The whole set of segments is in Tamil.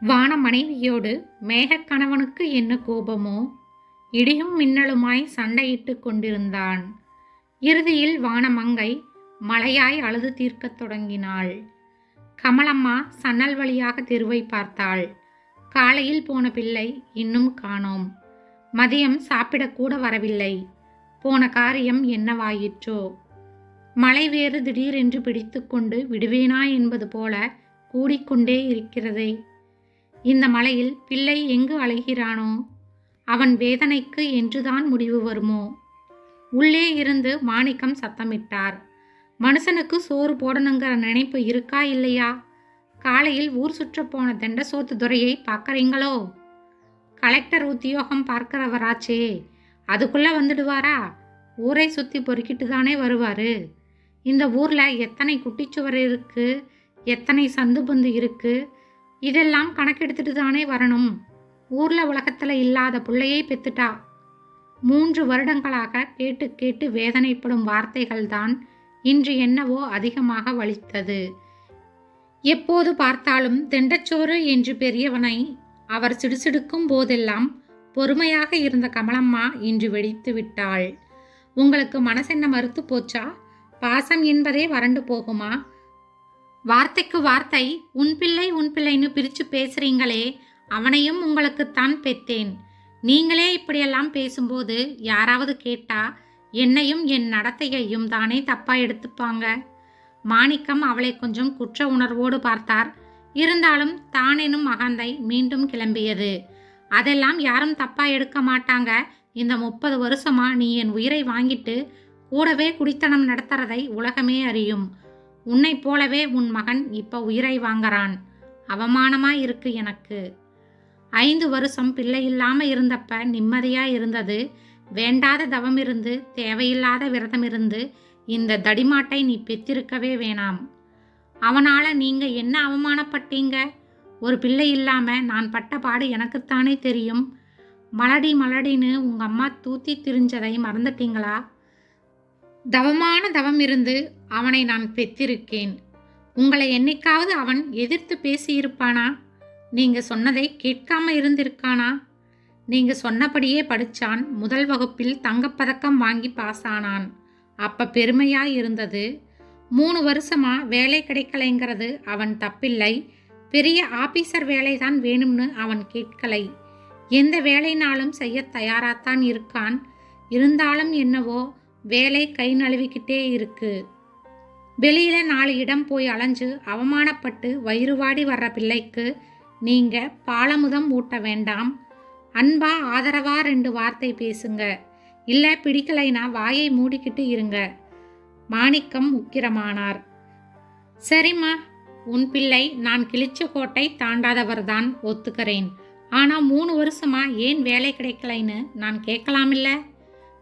வான மனைவியோடு மேகக்கணவனுக்கு என்ன கோபமோ? இடியும் மின்னலுமாய் சண்டையிட்டுக் கொண்டிருந்தான். இறுதியில் வானமங்கை மலையாய் அழுது தீர்க்கத் தொடங்கினாள். கமலம்மா சன்னல் வழியாக தெருவை பார்த்தாள். காலையில் போன பிள்ளை இன்னும் காணோம். மதியம் சாப்பிடக்கூட வரவில்லை. போன காரியம் என்னவாயிற்றோ? மழை வேறு திடீரென்று பிடித்துக்கொண்டு விடுவேனா என்பது போல கூடிக்கொண்டே இருக்கிறதே. இந்த மலையில் பிள்ளை எங்கு அழைகிறானோ அவன் வேதனைக்கு என்றுதான் முடிவு வருமோ? உள்ளே இருந்து மாணிக்கம் சத்தமிட்டார். மனுஷனுக்கு சோறு போடணுங்கிற நினைப்பு இருக்கா இல்லையா? காலையில் ஊர் சுற்றப்போன தண்டசோத்து துறையை பார்க்குறீங்களோ? கலெக்டர் உத்தியோகம் பார்க்கிறவராச்சே அதுக்குள்ளே வந்துடுவாரா? ஊரை சுற்றி பொறுக்கிட்டு தானே வருவார்? இந்த ஊரில் எத்தனை குட்டிச்சுவர் இருக்குது எத்தனை சந்து பந்து இருக்குது இதெல்லாம் கணக்கெடுத்துட்டு தானே வரணும். ஊரில் உலகத்தில் இல்லாத பிள்ளையை பெத்துட்டா? மூன்று வருடங்களாக கேட்டு கேட்டு வேதனைப்படும் வார்த்தைகள்தான் இன்று என்னவோ அதிகமாக வலித்தது. எப்போது பார்த்தாலும் தெண்டச்சோறு என்று பெரியவனை அவர் சிடுசிடுக்கும் போதெல்லாம் பொறுமையாக இருந்த கமலம்மா இன்று வெடித்து விட்டாள். உங்களுக்கு மனசென்ன மறுத்து போச்சா? பாசம் என்பதே வறண்டு போகுமா? வார்த்தைக்கு வார்த்தை உன் பிள்ளை உன் பிள்ளைன்னு பிரித்து பேசுறீங்களே அவனையும் உங்களுக்குத்தான் பெத்தேன் நீங்களே இப்படியெல்லாம் பேசும்போது யாராவது கேட்டா என்னையும் என் நடத்தையையும் தானே தப்பா எடுத்துப்பாங்க? மாணிக்கம் அவளை கொஞ்சம் குற்ற உணர்வோடு பார்த்தார். இருந்தாலும் தானேனும் மகந்தை மீண்டும் கிளம்பியது. அதெல்லாம் யாரும் தப்பா எடுக்க மாட்டாங்க. இந்த முப்பது வருஷமா நீ என் உயிரை வாங்கிட்டு கூடவே குடித்தனம் நடத்துறதை உலகமே அறியும். உன்னை போலவே உன் மகன் இப்ப உயிரை வாங்கறான். அவமானமா இருக்கு எனக்கு. ஐந்து வருஷம் பிள்ளை இல்லாம இருந்தப்ப நிம்மதியா இருந்தது. வேண்டாத தவம் இருந்து தேவையில்லாத விரதம் இருந்து இந்த தடிமாட்டை நீ பெற்றிருக்கவே வேணாம். அவனால நீங்க என்ன அவமானப்பட்டீங்க? ஒரு பிள்ளை இல்லாம நான் பட்ட பாடு எனக்குத்தானே தெரியும். மலடி மலடின்னு உங்க அம்மா தூத்தி திரிஞ்சதை மறந்துட்டீங்களா? தவமான தவம் இருந்து அவனை நான் பெற்றிருக்கேன். உங்களை என்னைக்காவது அவன் எதிர்த்து பேசியிருப்பானா? நீங்க சொன்னதை கேட்காம இருந்திருக்கானா? நீங்க சொன்னபடியே படிச்சான் முதல் வகுப்பில் தங்கப்பதக்கம் வாங்கி பாஸ் ஆனான் அப்ப பெருமையா இருந்தது. மூணு வருஷமா வேலை கிடைக்கலைங்கிறது அவன் தப்பில்லை. பெரிய ஆபீசர் வேலைதான் வேணும்னு அவன் கேட்கலை. எந்த வேலைனாலும் செய்ய தயாராத்தான் இருக்கான். இருந்தாலும் என்னவோ வேலை கை நழுவிக்கிட்டே இருக்கு. வெளியில நாலு இடம் போய் அலைஞ்சு அவமானப்பட்டு வயிறுவாடி வர்ற பிள்ளைக்கு நீங்க பாலமுதம் ஊட்ட வேண்டாம். அன்பா ஆதரவா ரெண்டு வார்த்தை பேசுங்க. இல்ல பிடிக்கலைனா வாயை மூடிக்கிட்டு இருங்க. மாணிக்கம் உக்கிரமானார். சரிம்மா உன் பிள்ளை நான் கிழிச்ச கோட்டை தாண்டாதவர்தான் ஒத்துக்கிறேன். ஆனா மூணு வருஷமா ஏன் வேலை கிடைக்கலைன்னு நான் கேட்கலாமில்ல?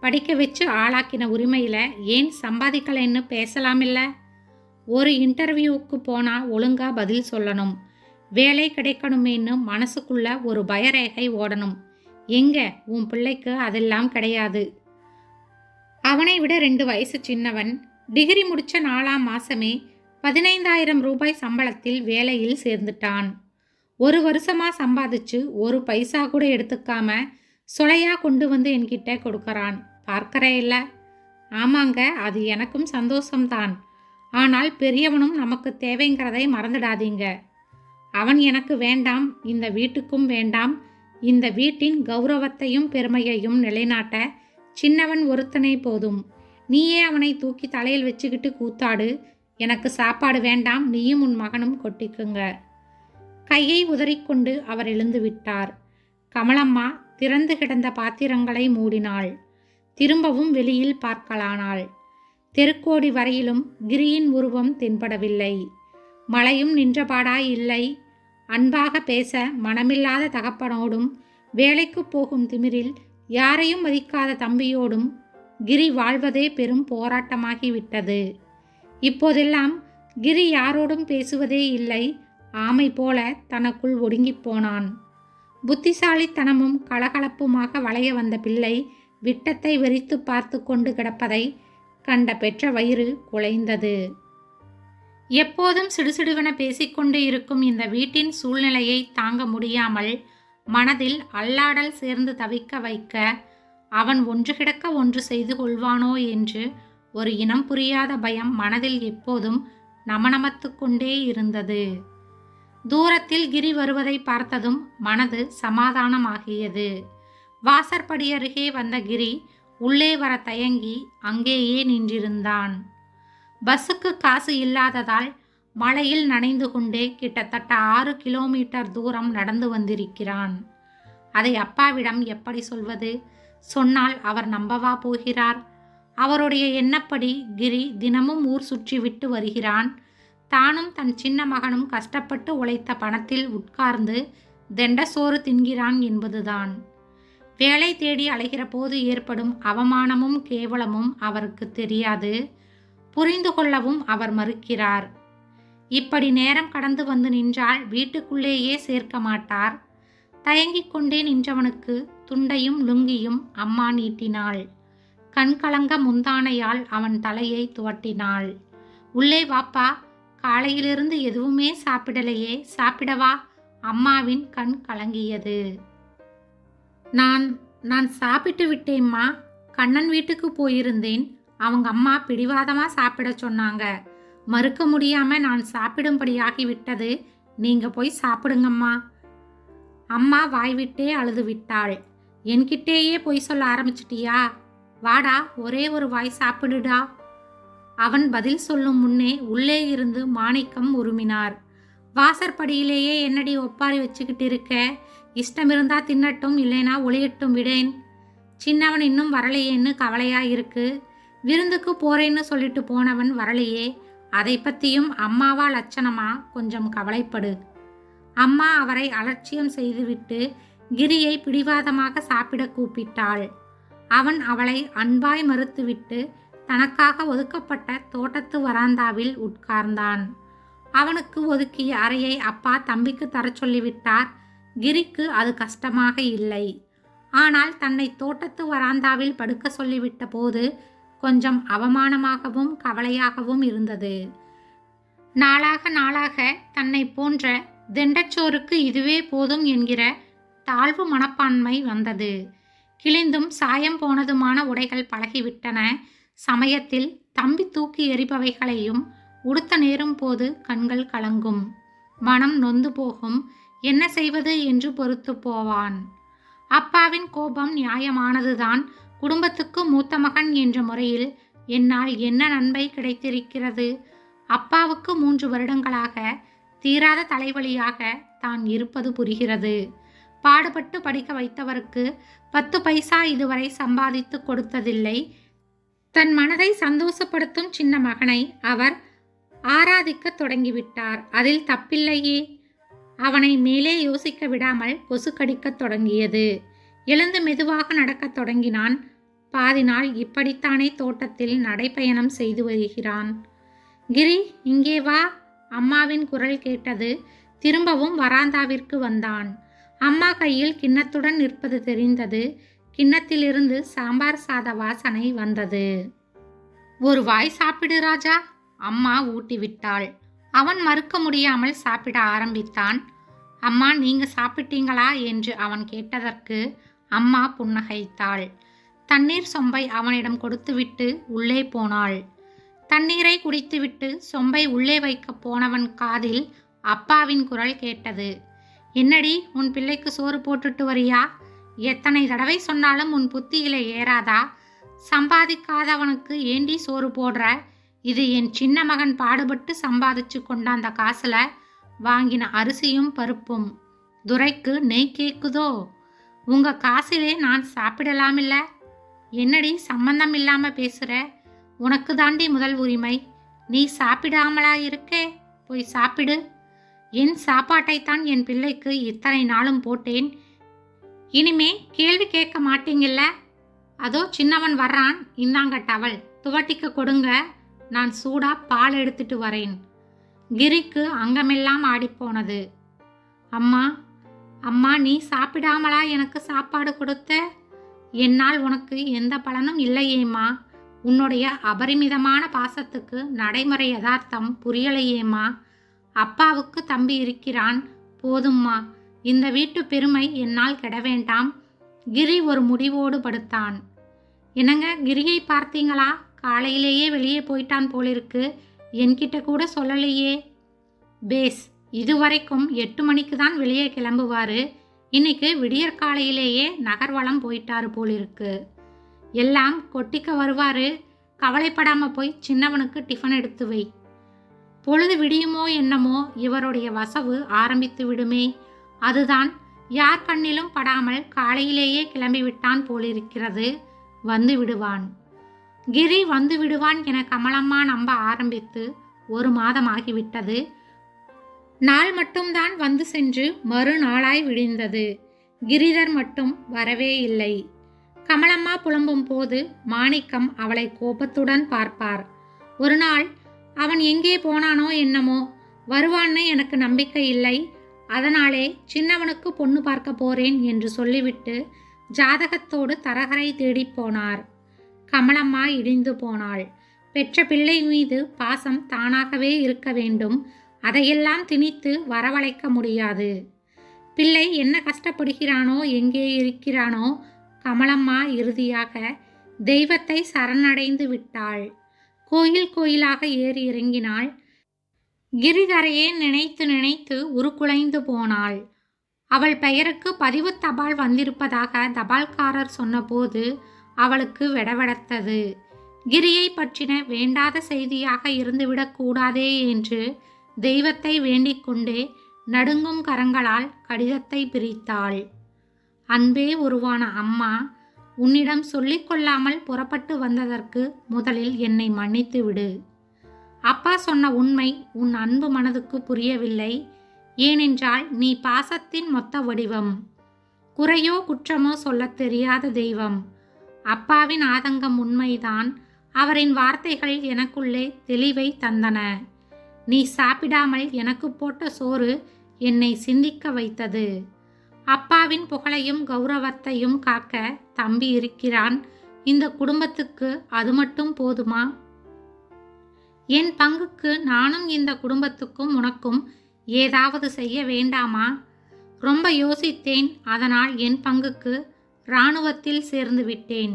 படிக்க வச்சு ஆளாக்கின உரிமையில் ஏன் சம்பாதிக்கலைன்னு பேசலாமில்ல? ஒரு இன்டர்வியூவுக்கு போனால் ஒழுங்காக பதில் சொல்லணும். வேலை கிடைக்கணுமேன்னு மனசுக்குள்ள ஒரு பயரேகை ஓடணும். எங்க? உன் பிள்ளைக்கு அதெல்லாம் கிடையாது. அவனை விட ரெண்டு வயசு சின்னவன். டிகிரி முடிச்ச நாலாம் மாசமே பதினைந்தாயிரம் ரூபாய் சம்பளத்தில் வேலையில் சேர்ந்துட்டான். ஒரு வருஷமா சம்பாதிச்சு ஒரு பைசா கூட எடுத்துக்காம சொலையா கொண்டு வந்து என்கிட்ட கொடுக்கறான். பார்க்கறே இல்லை. ஆமாங்க அது எனக்கும் சந்தோஷம்தான். ஆனால் பெரியவனும் நமக்கு தேவைங்கிறதை மறந்துடாதீங்க. அவன் எனக்கு வேண்டாம் இந்த வீட்டுக்கும் வேண்டாம். இந்த வீட்டின் கௌரவத்தையும் பெருமையையும் நிலைநாட்ட சின்னவன் ஒருத்தனே போதும். நீயே அவனை தூக்கி தலையில் வச்சுக்கிட்டு கூத்தாடு. எனக்கு சாப்பாடு வேண்டாம் நீயும் உன் மகனும் கொட்டிக்குங்க. கையை உதறிக்கொண்டு அவர் எழுந்து விட்டார். கமலம்மா திறந்து கிடந்த பாத்திரங்களை மூடினாள். திரும்பவும் வெளியில் பார்க்கலானாள். தெருக்கோடி வரையிலும் கிரியின் உருவம் தென்படவில்லை. மழையும் நின்றபாடாய் இல்லை. அன்பாக பேச மனமில்லாத தகப்பனோடும் வேலைக்கு போகும் திமிரில் யாரையும் மதிக்காத தம்பியோடும் கிரி வாழ்வதே பெரும் போராட்டமாகிவிட்டது. இப்போதெல்லாம் கிரி யாரோடும் பேசுவதே இல்லை. ஆமை போல தனக்குள் ஒடுங்கிப் போனான். புத்திசாலித்தனமும் கலகலப்புமாக வளைய வந்த பிள்ளை விட்டத்தை வெறித்து பார்த்து கொண்டு கிடப்பதை கண்ட பெற்ற வயிறு குலைந்தது. எப்போதும் சிடுசிடுவென பேசிக்கொண்டு இருக்கும் இந்த வீட்டின் சூழ்நிலையை தாங்க முடியாமல் மனதில் அல்லாடல் சேர்ந்து தவிக்க வைக்க அவன் ஒன்று கிடக்க ஒன்று செய்து கொள்வானோ என்று ஒரு இனம் புரியாத பயம் மனதில் எப்போதும் நமனமத்து கொண்டே இருந்தது. தூரத்தில் கிரி வருவதை பார்த்ததும் மனது சமாதானமாகியது. வாசற்படி அருகே வந்த கிரி உள்ளே வர தயங்கி அங்கேயே நின்றிருந்தான். பஸ்ஸுக்கு காசு இல்லாததால் மழையில் நனைந்து கொண்டே கிட்டத்தட்ட ஆறு கிலோமீட்டர் தூரம் நடந்து வந்திருக்கிறான். அதை அப்பாவிடம் எப்படி சொல்வது? சொன்னால் அவர் நம்பவா போகிறார்? அவருடைய எண்ணப்படி கிரி தினமும் ஊர் சுற்றி விட்டு வருகிறான். தானும் தன் சின்ன மகனும் கஷ்டப்பட்டு உழைத்த பணத்தில் உட்கார்ந்து தெண்டசோறு தின்கிறான் என்பதுதான். வேலை தேடி அலைகிற போது ஏற்படும் அவமானமும் கேவலமும் அவருக்கு தெரியாது. புரிந்து கொள்ளவும் அவர் மறுக்கிறார். இப்படி நேரம் கடந்து வந்து நின்றால் வீட்டுக்குள்ளேயே சேர்க்க மாட்டார். தயங்கிக் கொண்டே நின்றவனுக்கு துண்டையும் லுங்கியும் அம்மா நீட்டினாள். கண்கலங்க முந்தானையால் அவன் தலையை துவட்டினாள். உள்ளே வாப்பா காலையிலிருந்து எதுவுமே சாப்பிடலையே. சாப்பிடவா? அம்மாவின் கண் கலங்கியது. நான் நான் சாப்பிட்டு விட்டேம்மா. கண்ணன் வீட்டுக்கு போயிருந்தேன். அவங்க அம்மா பிடிவாதமாக சாப்பிட சொன்னாங்க. மறுக்க முடியாம நான் சாப்பிடும்படியாகி விட்டது. நீங்க போய் சாப்பிடுங்கம்மா. அம்மா வாய்விட்டே அழுது விட்டாள். என்கிட்டேயே பொய் சொல்ல ஆரம்பிச்சிட்டியா? வாடா ஒரே ஒரு வாய் சாப்பிடுடா. அவன் பதில் சொல்லும் முன்னே உள்ளே இருந்து மாணிக்கம் உருமினார். வாசற்படியிலேயே என்னடி ஒப்பாரி வச்சுக்கிட்டு இருக்க? இஷ்டம் இருந்தா தின்னட்டும் இல்லைனா ஒளியட்டும் விடேன். சின்னவன் இன்னும் வரலையேன்னு கவலையா இருக்கு. விருந்துக்கு போறேன்னு சொல்லிட்டு போனவன் வரலையே. அதை பற்றியும் அம்மாவா லட்சணமா? கொஞ்சம் கவலைப்படு. அம்மா அவரை அலட்சியம் செய்துவிட்டு கிரியை பிடிவாதமாக சாப்பிட கூப்பிட்டாள். அவன் அவளை அன்பாய் மறுத்துவிட்டு தனக்காக ஒதுக்கப்பட்ட தோட்டத்து வராந்தாவில் உட்கார்ந்தான். அவனுக்கு ஒதுக்கிய அறையை அப்பா தம்பிக்கு தரச் சொல்லிவிட்டார். கிரிக்கு அது கஷ்டமாக இல்லை. ஆனால் தன்னை தோட்டத்து வராந்தாவில் படுக்க சொல்லிவிட்ட போது கொஞ்சம் அவமானமாகவும் கவலையாகவும் இருந்தது. நாளாக நாளாக தன்னை போன்ற திண்டச்சோருக்கு இதுவே போதும் என்கிற தாழ்வு மனப்பான்மை வந்தது. கிழிந்தும் சாயம் போனதுமான உடைகள் பழகிவிட்டன. சமயத்தில் தம்பி தூக்கி எறிபவைகளையும் உடுத்த நேரும் போது கண்கள் கலங்கும். மனம் நொந்து போகும். என்ன செய்வது என்று பொறுத்து போவான். அப்பாவின் கோபம் நியாயமானதுதான். குடும்பத்துக்கு மூத்த மகன் என்ற முறையில் என்னால் என்ன நன்மை கிடைத்திருக்கிறது? அப்பாவுக்கு மூன்று வருடங்களாக தீராத தலைவலியாக தான் இருப்பது புரிகிறது. பாடுபட்டு படிக்க வைத்தவருக்கு பத்து பைசா இதுவரை சம்பாதித்து கொடுத்ததில்லை. தன் மனதை சந்தோஷப்படுத்தும் சின்ன மகனை அவர் ஆராதிக்க தொடங்கிவிட்டார். அதில் தப்பில்லையே. அவனை மேலே யோசிக்க விடாமல் கொசு கடிக்கத் தொடங்கியது. எழுந்து மெதுவாக நடக்கத் தொடங்கினான். பாதி நாள் இப்படித்தானே தோட்டத்தில் நடைப்பயணம் செய்து வருகிறான். கிரி இங்கே வா. அம்மாவின் குரல் கேட்டது. திரும்பவும் வராந்தாவிற்கு வந்தான். அம்மா கையில் கிண்ணத்துடன் நிற்பது தெரிந்தது. கிண்ணத்திலிருந்து சாம்பார் சாத வாசனை வந்தது. ஒரு வாய் சாப்பிடு ராஜா அம்மா ஊட்டிவிட்டாள். அவன் மறுக்க முடியாமல் சாப்பிட ஆரம்பித்தான். அம்மா நீங்க சாப்பிட்டீங்களா? என்று அவன் கேட்டதற்கு அம்மா புன்னகைத்தாள். தண்ணீர் சொம்பை அவனிடம் கொடுத்துவிட்டு உள்ளே போனாள். தண்ணீரை குடித்துவிட்டு சொம்பை உள்ளே வைக்கப் போனவன் காதில் அப்பாவின் குரல் கேட்டது. என்னடி உன் பிள்ளைக்கு சோறு போட்டுட்டு வரியா? எத்தனை தடவை சொன்னாலும் உன் புத்தியில ஏறாதா? சம்பாதிக்காதவனுக்கு ஏண்டி சோறு போடுற? இது என் சின்ன மகன் பாடுபட்டு சம்பாதிச்சு கொண்டாந்த காசுல வாங்கின அரிசியும் பருப்பும். துரைக்கு நெய் கேக்குதோ? உங்க காசிலே நான் சாப்பிடலாமில்ல? என்னடி சம்பந்தம் இல்லாம பேசுற? உனக்கு தாண்டி முதல் உரிமை. நீ சாப்பிடாமலா இருக்கே? போய் சாப்பிடு. என் சாப்பாட்டைத்தான் என் பிள்ளைக்கு இத்தனை நாளும் போட்டேன். இனிமே கேள்வி கேட்க மாட்டீங்கல்ல? அதோ சின்னவன் வர்றான். இந்தாங்க டவல். துவட்டிக்க கொடுங்க. நான் சூடா பால் எடுத்துட்டு வரேன். கிரிக்கு அங்கமெல்லாம் ஆடிப்போனது. அம்மா அம்மா நீ சாப்பிடாமலா எனக்கு சாப்பாடு கொடுத்த? என்னால் உனக்கு எந்த பலனும் இல்லையேம்மா. உன்னுடைய அபரிமிதமான பாசத்துக்கு நடைமுறை யதார்த்தம் புரியலையேம்மா. அப்பாவுக்கு தம்பி இருக்கிறான். போதும்மா. இந்த வீட்டு பெருமை என்னால் கெட வேண்டாம். கிரி ஒரு முடிவோடு படுத்தான். என்னங்க கிரியை பார்த்தீங்களா? காலையிலேயே வெளியே போயிட்டான் போலிருக்கு. என்கிட்ட கூட சொல்லலையே. பேஸ் இதுவரைக்கும் எட்டு மணிக்கு தான் வெளியே கிளம்புவாரு. இன்னைக்கு விடியற் காலையிலேயே நகர்வலம் போயிட்டாரு போலிருக்கு. எல்லாம் கொட்டிக்க வருவாரு. கவலைப்படாம போய் சின்னவனுக்கு டிஃபன் எடுத்து வை. பொழுது விடியுமோ என்னமோ இவருடைய வசவு ஆரம்பித்து விடுமே. அதுதான் யார் கண்ணிலும் படாமல் காலையிலேயே கிளம்பிவிட்டான் போலிருக்கிறது. வந்து விடுவான். கிரி வந்து விடுவான் என கமலம்மா நம்ப ஆரம்பித்து ஒரு மாதமாகிவிட்டது. நாள் மட்டும்தான் வந்து சென்று மறுநாளாய் விடிந்தது. கிரிதர் மட்டும் வரவே இல்லை. கமலம்மா புலம்பும் போது மாணிக்கம் அவளை கோபத்துடன் பார்ப்பார். ஒரு நாள் அவன் எங்கே போனானோ என்னமோ வருவான்னு எனக்கு நம்பிக்கை இல்லை. அதனாலே சின்னவனுக்கு பொண்ணு பார்க்க போறேன் என்று சொல்லிவிட்டு ஜாதகத்தோடு தரகரை தேடிப் போனார். கமலம்மா இடிந்து போனாள். பெற்ற பிள்ளை மீது பாசம் தானாகவே இருக்க வேண்டும். அதையெல்லாம் திணித்து வரவழைக்க முடியாது. பிள்ளை என்ன கஷ்டப்படுகிறானோ எங்கே இருக்கிறானோ கமலம்மா இறுதியாக தெய்வத்தை சரணடைந்து விட்டாள். கோயில் கோயிலாக ஏறி இறங்கினாள். கிரிதரையே நினைத்து நினைத்து உருக்குலைந்து போனாள். அவள் பெயருக்கு பதிவு தபால் வந்திருப்பதாக தபால்காரர் சொன்னபோது அவளுக்கு வெடவெடத்தது. கிரியை பற்றின வேண்டாத செய்தியாக இருந்துவிடக்கூடாதே என்று தெய்வத்தை வேண்டிக் கொண்டே நடுங்கும் கரங்களால் கடிதத்தை பிரித்தாள். அன்பே உருவான அம்மா உன்னிடம் சொல்லிக் கொள்ளாமல் புறப்பட்டு வந்ததற்கு முதலில் என்னை மன்னித்து விடு அப்பா சொன்ன உண்மை உன் அன்பு மனதுக்கு புரியவில்லை. ஏனென்றால் நீ பாசத்தின் மொத்த வடிவம். குறையோ குற்றமோ சொல்லத் தெரியாத தெய்வம். அப்பாவின் ஆதங்கம் உண்மைதான். அவரின் வார்த்தைகள் எனக்குள்ளே தெளிவை தந்தன. நீ சாப்பிடாமல் எனக்கு போட்ட சோறு என்னை சிந்திக்க வைத்தது. அப்பாவின் புகழையும் கௌரவத்தையும் காக்க தம்பி இருக்கிறான். இந்த குடும்பத்துக்கு அது மட்டும் போதுமா? என் பங்குக்கு நானும் இந்த குடும்பத்துக்கும் உனக்கும் ஏதாவது செய்ய வேண்டாமா? ரொம்ப யோசித்தேன். அதனால் என் பங்குக்கு இராணுவத்தில் சேர்ந்து விட்டேன்.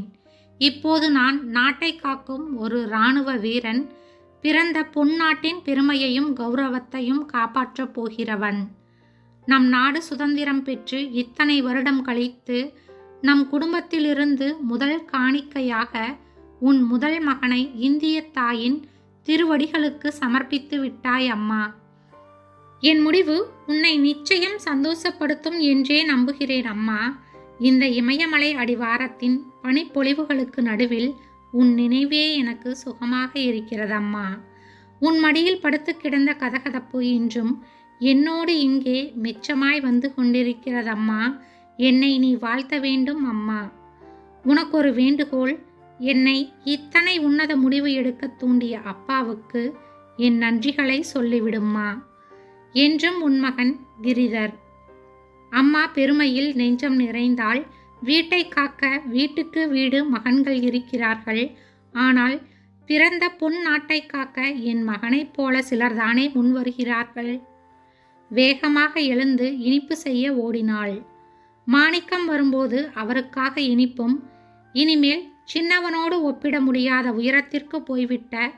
இப்போது நான் நாட்டை காக்கும் ஒரு இராணுவ வீரன் பிறந்த பொன்னாட்டின் பெருமையையும் கௌரவத்தையும் காப்பாற்றப் போகிறவன். நம் நாடு சுதந்திரம் பெற்று இத்தனை வருடம் கழித்து நம் குடும்பத்திலிருந்து முதல் காணிக்கையாக உன் முதல் மகனை இந்திய தாயின் திருவடிகளுக்கு சமர்ப்பித்து விட்டாய் அம்மா. என் முடிவு உன்னை நிச்சயம் சந்தோஷப்படுத்தும் என்றே நம்புகிறேன் அம்மா. இந்த இமயமலை அடிவாரத்தின் பனிப்பொழிவுகளுக்கு நடுவில் உன் நினைவே எனக்கு சுகமாக இருக்கிறதம்மா. உன் மடியில் படுத்து கிடந்த கதகதப்பு இன்றும் என்னோடு இங்கே மிச்சமாய் வந்து கொண்டிருக்கிறதம்மா. என்னை நீ வாழ்த்த வேண்டும் அம்மா. உனக்கு ஒரு வேண்டுகோள் என்னை இத்தனை உன்னத முடிவு எடுக்க தூண்டிய அப்பாவுக்கு என் நன்றிகளை சொல்லிவிடும்மா என்றும் உன் மகன் கிரிதர். அம்மா பெருமையில் நெஞ்சம் நிறைந்தால் வீட்டை காக்க வீட்டுக்கு வீடு மகன்கள் இருக்கிறார்கள். ஆனால் பிறந்த பொன் நாட்டை காக்க என் மகனைப் போல சிலர்தானே முன்வருகிறார்கள் வேகமாக எழுந்து இனிப்பு செய்ய ஓடினாள். மாணிக்கம் வரும்போது அவருக்காக இனிப்பும் இனிமேல் சின்னவனோடு ஒப்பிட முடியாத உயரத்திற்கு போய்விட்ட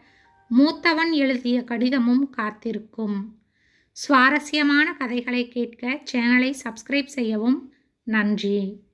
மூத்தவன் எழுதிய கடிதமும் காத்திருக்கும். சுவாரஸ்யமான கதைகளை கேட்க சேனலை சப்ஸ்கிரைப் செய்யவும் நன்றி.